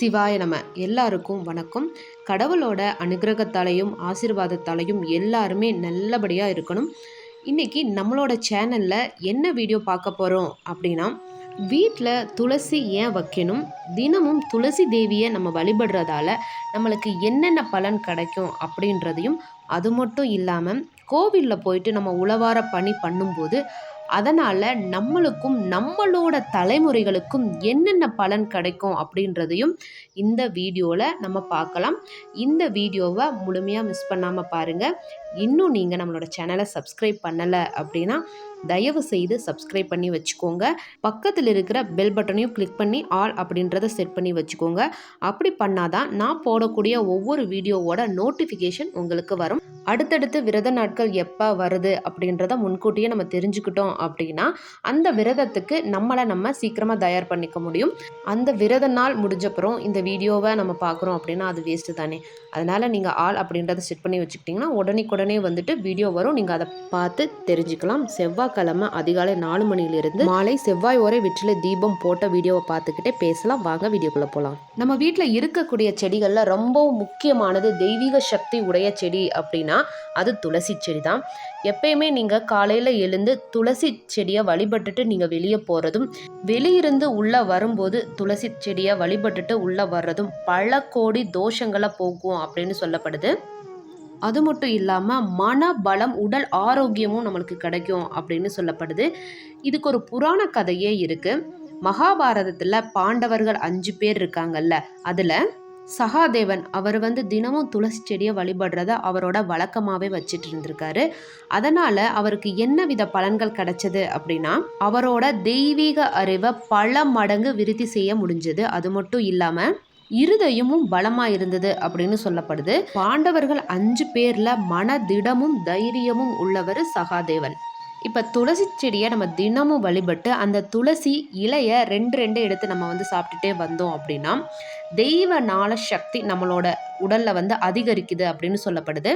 சிவாய நம. எல்லாருக்கும் வணக்கம். கடவுளோட அனுகிரகத்தாலையும் ஆசீர்வாதத்தாலையும் எல்லாருமே நல்லபடியாக இருக்கணும். இன்னைக்கு நம்மளோட சேனலில் என்ன வீடியோ பார்க்க போகிறோம் அப்படின்னா வீட்டில் துளசி ஏன் வைக்கணும்? தினமும் துளசி தேவியை நம்ம வழிபடுறதால நம்மளுக்கு என்னென்ன பலன் கிடைக்கும் அப்படின்றதையும் அது மட்டும் இல்லாமல் கோவிலில் போயிட்டு நம்ம உழவார பணி பண்ணும்போது அதனால் நம்மளுக்கும் நம்மளோட தலைமுறைகளுக்கும் என்னென்ன பலன் கிடைக்கும் அப்படின்றதையும் இந்த வீடியோவில் நம்ம பார்க்கலாம். இந்த வீடியோவை முழுமையாக மிஸ் பண்ணாமல் பாருங்கள் இன்னும் நீங்கள் நம்மளோட சேனலை சப்ஸ்கிரைப் பண்ணலை அப்படின்னா தயவு செய்து சப்ஸ்கிரைப் பண்ணி வச்சுக்கோங்க. பக்கத்தில் இருக்கிற பெல் பட்டனையும் கிளிக் பண்ணி ஆல் அப்படின்றத செட் பண்ணி வச்சுக்கோங்க. அப்படி பண்ணாதான் நான் போடக்கூடிய ஒவ்வொரு வீடியோவோட நோட்டிஃபிகேஷன் உங்களுக்கு வரும். அடுத்தடுத்து விரத நாட்கள் எப்போ வருது அப்படின்றத முன்கூட்டியே நம்ம தெரிஞ்சுக்கிட்டோம் அப்படின்னா அந்த விரதத்துக்கு நம்மளை நம்ம சீக்கிரமாக தயார் பண்ணிக்க முடியும். அந்த விரத நாள் முடிஞ்சப்புறம் இந்த வீடியோவை நம்ம பார்க்குறோம் அப்படின்னா அது வேஸ்ட்டு தானே. அதனால் நீங்கள் ஆள் அப்படின்றத செட் பண்ணி வச்சுக்கிட்டிங்கன்னா உடனே வந்துட்டு வீடியோ வரும். நீங்கள் அதை பார்த்து தெரிஞ்சுக்கலாம். செவ்வாய்க்கிழமை அதிகாலை நாலு மணிலிருந்து மாலை செவ்வாய் ஒரே வீட்டில் தீபம் போட்ட வீடியோவை பார்த்துக்கிட்டே பேசலாம். வாங்க வீடியோக்குள்ளே போகலாம் நம்ம வீட்டில் இருக்கக்கூடிய செடிகளில் ரொம்பவும் முக்கியமானது தெய்வீக சக்தி உடைய செடி அப்படின்னா அது துளசி செடி தான். எப்பயுமே நீங்கள் காலையில் எழுந்து துளசி செடியை வழிபட்டுட்டு நீங்கள் வெளியே போகிறதும் வெளியிருந்து உள்ளே வரும்போது துளசி செடியை வழிபட்டுட்டு உள்ளே வர்றதும் பல கோடி தோஷங்களை போக்கும் அப்படின்னு சொல்லப்படுது. அது மட்டும் இல்லாமல் மன பலம் உடல் ஆரோக்கியமும் நம்மளுக்கு கிடைக்கும் அப்படின்னு சொல்லப்படுது. இதுக்கு ஒரு புராண கதையே இருக்குது மகாபாரதத்தில் பாண்டவர்கள் அஞ்சு பேர் இருக்காங்கல்ல அதில் சகாதேவன் அவர் வந்து தினமும் துளசி செடியை வழிபடுறத அவரோட வழக்கமாகவே வச்சுட்டு இருந்திருக்காரு. அதனால் அவருக்கு என்ன வித பலன்கள் கிடைச்சது அப்படின்னா அவரோட தெய்வீக அறிவை பல மடங்கு விருத்தி செய்ய முடிஞ்சது. அது மட்டும் இல்லாமல் இருதயமும் பலமா இருந்தது அப்படின்னு சொல்லப்படுது. பாண்டவர்கள் அஞ்சு பேர்ல மனதிடமும் தைரியமும் உள்ளவர் சகாதேவன். இப்போ துளசி செடியை நம்ம தினமும் வழிபட்டு அந்த துளசி இலையை ரெண்டு ரெண்டு எடுத்து நம்ம வந்து சாப்பிட்டுட்டே வந்தோம் அப்படின்னா தெய்வ நாள சக்தி நம்மளோட உடலில் வந்து அதிகரிக்குது அப்படின்னு சொல்லப்படுது.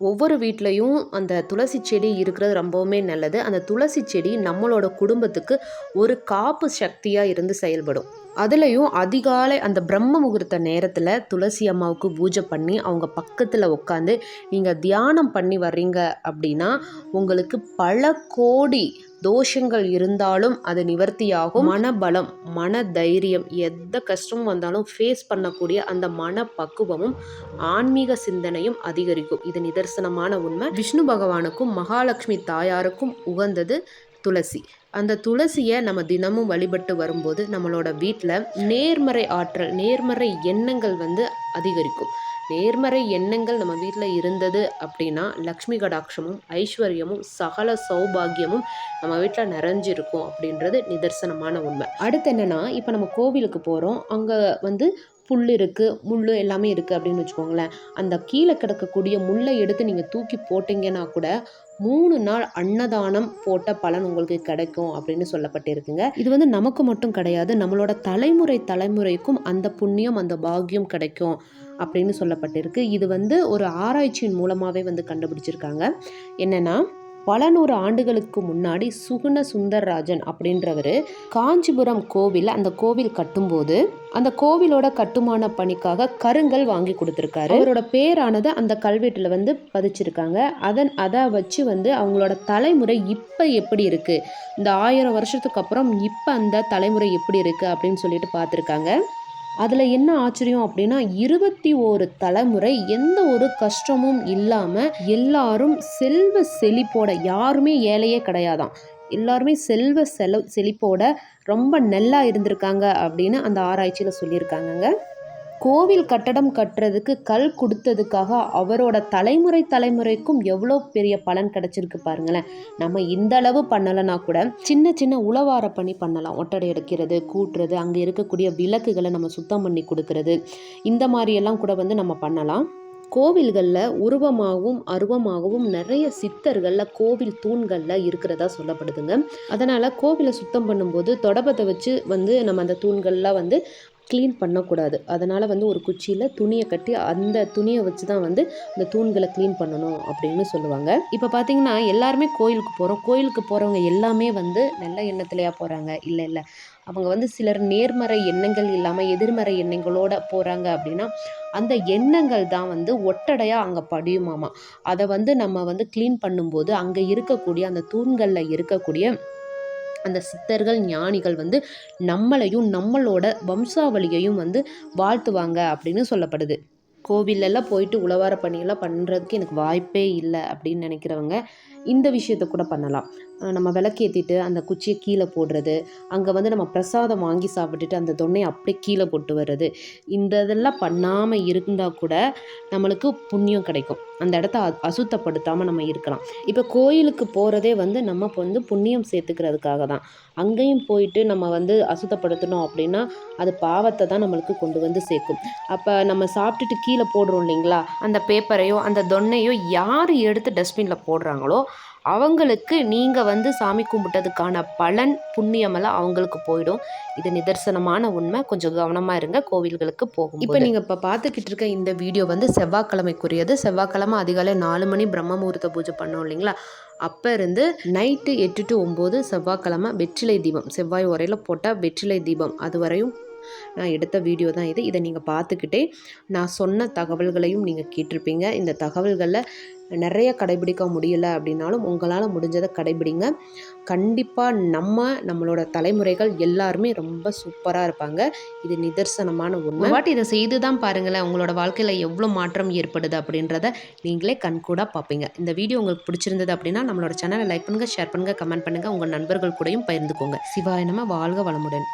ஒவ்வொரு வீட்லேயும் அந்த துளசி செடி இருக்கிறது ரொம்பவுமே நல்லது. அந்த துளசி செடி நம்மளோட குடும்பத்துக்கு ஒரு காப்பு சக்தியாக இருந்து செயல்படும். அதுலேயும் அதிகாலை அந்த பிரம்ம முகூர்த்த நேரத்தில் துளசி அம்மாவுக்கு பூஜை பண்ணி அவங்க பக்கத்தில் உட்காந்து நீங்கள் தியானம் பண்ணி வர்றீங்க அப்படின்னா உங்களுக்கு பல கோடி தோஷங்கள் இருந்தாலும் அது நிவர்த்தியாகும். மனபலம் மன தைரியம் எந்த கஷ்டமும் வந்தாலும் ஃபேஸ் பண்ணக்கூடிய அந்த மன பக்குவமும் ஆன்மீக சிந்தனையும் அதிகரிக்கும். இது நிதர்சனமான உண்மை. விஷ்ணு பகவானுக்கும் மகாலட்சுமி தாயாருக்கும் உகந்தது துளசி. அந்த துளசியை நம்ம தினமும் வழிபட்டு வரும்போது நம்மளோட வீட்டில் நேர்மறை ஆற்றல் நேர்மறை எண்ணங்கள் வந்து அதிகரிக்கும். நேர்மறை எண்ணங்கள் நம்ம வீட்டில் இருந்தது அப்படின்னா லக்ஷ்மி கடாட்சமும் ஐஸ்வர்யமும் சகல சௌபாகியமும் நம்ம வீட்டில் நிறைஞ்சிருக்கும் அப்படின்றது நிதர்சனமான உண்மை. அடுத்து என்னென்னா இப்போ நம்ம கோவிலுக்கு போகிறோம் அங்கே வந்து புல் இருக்குது முள் எல்லாமே இருக்குது அப்படின்னு வச்சுக்கோங்களேன். அந்த கீழே கிடக்கக்கூடிய முள்ளை எடுத்து நீங்கள் தூக்கி போட்டிங்கன்னா கூட மூணு நாள் அன்னதானம் போட்ட பலன் உங்களுக்கு கிடைக்கும் அப்படின்னு சொல்லப்பட்டிருக்குங்க. இது வந்து நமக்கு மட்டும் கிடையாது நம்மளோட தலைமுறை தலைமுறைக்கும் அந்த புண்ணியம் அந்த பாக்கியம் கிடைக்கும் அப்படின்னு சொல்லப்பட்டிருக்கு. இது வந்து ஒரு ஆராய்ச்சியின் மூலமாகவே வந்து கண்டுபிடிச்சிருக்காங்க. என்னென்னா பல நூறு ஆண்டுகளுக்கு முன்னாடி சுகுண சுந்தர்ராஜன் அப்படின்றவர் காஞ்சிபுரம் கோவில் அந்த கோவில் கட்டும்போது அந்த கோவிலோட கட்டுமான பணிக்காக கருங்கல் வாங்கி கொடுத்துருக்காரு. அவரோட பேரானது அந்த கல்வெட்டில் வந்து பதிச்சிருக்காங்க. அதன் அதை வச்சு வந்து அவங்களோட தலைமுறை இப்போ எப்படி இருக்குது இந்த ஆயிரம் வருஷத்துக்கு அப்புறம் இப்போ அந்த தலைமுறை எப்படி இருக்குது அப்படின்னு சொல்லிட்டு பார்த்துருக்காங்க. அதில் என்ன ஆச்சரியம் அப்படின்னா இருபத்தி ஒரு தலைமுறை எந்த ஒரு கஷ்டமும் இல்லாமல் எல்லாரும் செல்வ செழிப்போட யாருமே ஏழையே கிடையாதான் எல்லாருமே செல்வ செல செழிப்போட ரொம்ப நல்லா இருந்திருக்காங்க அப்படின்னு அந்த ஆராய்ச்சியில் சொல்லியிருக்காங்கங்க. கோவில் கட்டடம் கட்டுறதுக்கு கல் கொடுத்ததுக்காக அவரோட தலைமுறை தலைமுறைக்கும் எவ்வளோ பெரிய பலன் கிடைச்சிருக்கு பாருங்களேன். நம்ம இந்த அளவு பண்ணலைன்னா கூட சின்ன சின்ன உளவார பணி பண்ணலாம். ஒட்டடை எடுக்கிறது கூட்டுறது அங்கே இருக்கக்கூடிய விளக்குகளை நம்ம சுத்தம் பண்ணி கொடுக்கறது இந்த மாதிரியெல்லாம் கூட வந்து நம்ம பண்ணலாம். கோவில்களில் உருவமாகவும் அருவமாகவும் நிறைய சித்தர்களில் கோவில் தூண்களில் இருக்கிறதா சொல்லப்படுதுங்க. அதனால் கோவிலை சுத்தம் பண்ணும்போது தொடபத்தை வச்சு வந்து நம்ம அந்த தூண்கள்லாம் வந்து க்ளீன் பண்ணக்கூடாது. அதனால் வந்து ஒரு குச்சியில் துணியை கட்டி அந்த துணியை வச்சு தான் வந்து இந்த தூண்களை க்ளீன் பண்ணணும் அப்படின்னு சொல்லுவாங்க. இப்போ பார்த்தீங்கன்னா எல்லாருமே கோயிலுக்கு போகிறோம் கோயிலுக்கு போகிறவங்க எல்லாமே வந்து நல்ல எண்ணத்துலையா போகிறாங்க இல்லை இல்லை. அவங்க வந்து சிலர் நேர்மறை எண்ணங்கள் இல்லாமல் எதிர்மறை எண்ணங்களோட போகிறாங்க அப்படின்னா அந்த எண்ணங்கள் தான் வந்து ஒட்டடையாக அங்கே படியுமாமா. அதை வந்து நம்ம வந்து க்ளீன் பண்ணும்போது அங்கே இருக்கக்கூடிய அந்த தூண்களில் இருக்கக்கூடிய அந்த சித்தர்கள் ஞானிகள் வந்து நம்மளையும் நம்மளோட வம்சாவளியையும் வந்து வாழ்த்துவாங்க அப்படின்னு சொல்லப்படுது. கோவிலெல்லாம் போயிட்டு உழவார பணியெல்லாம் பண்ணுறதுக்கு எனக்கு வாய்ப்பே இல்லை அப்படின்னு நினைக்கிறவங்க இந்த விஷயத்த கூட பண்ணலாம். நம்ம விளக்கேற்றிட்டு அந்த குச்சியை கீழே போடுறது அங்கே வந்து நம்ம பிரசாதம் வாங்கி சாப்பிட்டுட்டு அந்த தொன்னையை அப்படியே கீழே போட்டு வர்றது. இந்த இதெல்லாம் பண்ணாமல் இருந்தால் கூட நம்மளுக்கு புண்ணியம் கிடைக்கும். அந்த இடத்த அசுத்தப்படுத்தாமல் நம்ம இருக்கலாம். இப்போ கோயிலுக்கு போகிறதே வந்து நம்ம வந்து புண்ணியம் சேர்த்துக்கிறதுக்காக தான். அங்கேயும் போயிட்டு நம்ம வந்து அசுத்தப்படுத்தணும் அப்படின்னா அது பாவத்தை தான் நம்மளுக்கு கொண்டு வந்து சேர்க்கும். அப்போ நம்ம சாப்பிட்டுட்டு கீழே போடுறோம் இல்லைங்களா? அந்த பேப்பரையோ அந்த தொன்னையோ யார் எடுத்து டஸ்ட்பினில் போடுறாங்களோ அவங்களுக்கு நீங்கள் வந்து சாமி கும்பிட்டதுக்கான பலன் புண்ணியமெல்லாம் அவங்களுக்கு போயிடும். இது நிதர்சனமான உண்மை. கொஞ்சம் கவனமாக இருங்க. கோவில்களுக்கு போகும் இப்போ நீங்கள் இப்போ பார்த்துக்கிட்டு இருக்க இந்த வீடியோ வந்து செவ்வாய்க்கிழமைக்குரியது. செவ்வாய்க்கிழமை அதிகாலை நாலு மணி பிரம்ம முகூர்த்த பூஜை பண்ணோம் இல்லைங்களா? அப்போ இருந்து நைட்டு எட்டு டு ஒம்பது செவ்வாய்க்கிழமை வெற்றிலை தீபம். செவ்வாய் உரையில் போட்டால் வெற்றிலை தீபம். அது வரையும் நான் எடுத்த வீடியோ தான் இது. இதை நீங்கள் பார்த்துக்கிட்டே நான் சொன்ன தகவல்களையும் நீங்கள் கேட்டிருப்பீங்க. இந்த தகவல்களில் நிறைய கடைபிடிக்க முடியல அப்படின்னாலும் உங்களால் முடிஞ்சதை கடைபிடிங்க. கண்டிப்பாக நம்ம நம்மளோட தலைமுறைகள் எல்லாருமே ரொம்ப சூப்பராக இருப்பாங்க. இது நிதர்சனமான உண்மை. வாட்டி இதை செய்து தான் பாருங்களேன் உங்களோட வாழ்க்கையில் எவ்வளோ மாற்றம் ஏற்படுது அப்படின்றத நீங்களே கண்கூடாக பார்ப்பீங்க. இந்த வீடியோ உங்களுக்கு பிடிச்சிருந்தது அப்படின்னா நம்மளோட சேனலை லைக் பண்ணுங்கள் ஷேர் பண்ணுங்கள் கமெண்ட் பண்ணுங்கள் உங்கள் நண்பர்கள் கூடயும் பகிர்ந்துக்கோங்க. நம்ம வாழ்க வளமுடன்.